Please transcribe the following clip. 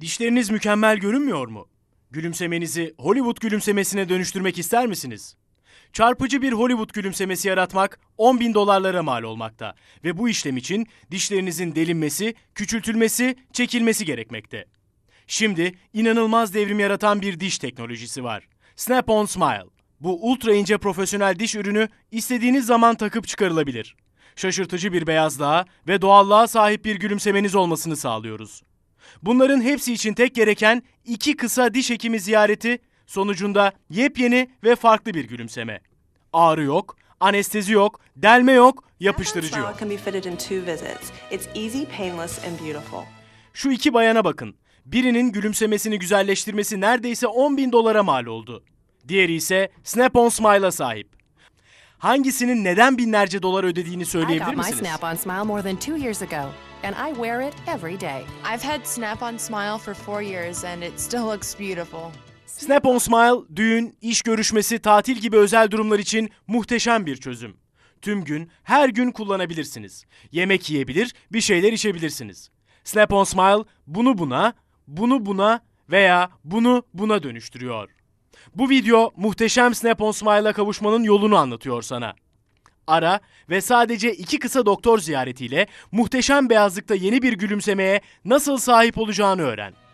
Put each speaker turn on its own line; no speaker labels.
Dişleriniz mükemmel görünmüyor mu? Gülümsemenizi Hollywood gülümsemesine dönüştürmek ister misiniz? Çarpıcı bir Hollywood gülümsemesi yaratmak 10 bin dolarlara mal olmakta ve bu işlem için dişlerinizin delinmesi, küçültülmesi, çekilmesi gerekmekte. Şimdi inanılmaz devrim yaratan bir diş teknolojisi var. Snap-on Smile. Bu ultra ince profesyonel diş ürünü istediğiniz zaman takıp çıkarılabilir. Şaşırtıcı bir beyazlığa ve doğallığa sahip bir gülümsemeniz olmasını sağlıyoruz. Bunların hepsi için tek gereken iki kısa diş hekimi ziyareti sonucunda yepyeni ve farklı bir gülümseme. Ağrı yok, anestezi yok, delme yok, yapıştırıcı yok. Şu iki bayana bakın. Birinin gülümsemesini güzelleştirmesi neredeyse 10 bin dolara mal oldu. Diğeri ise Snap-on Smile'a sahip. Hangisinin neden binlerce dolar ödediğini
I
söyleyebilir
got my
misiniz?
And I wear it every day.
I've had Snap on Smile for four years and it still looks beautiful.
Snap-on Smile, düğün, iş görüşmesi, tatil gibi özel durumlar için muhteşem bir çözüm. Tüm gün, her gün kullanabilirsiniz. Yemek yiyebilir, bir şeyler içebilirsiniz. Snap-on Smile, bunu buna, bunu buna veya bunu buna dönüştürüyor. Bu video muhteşem Snap-on Smile'a kavuşmanın yolunu anlatıyor sana. Ara ve sadece iki kısa doktor ziyaretiyle muhteşem beyazlıkta yeni bir gülümsemeye nasıl sahip olacağını öğren.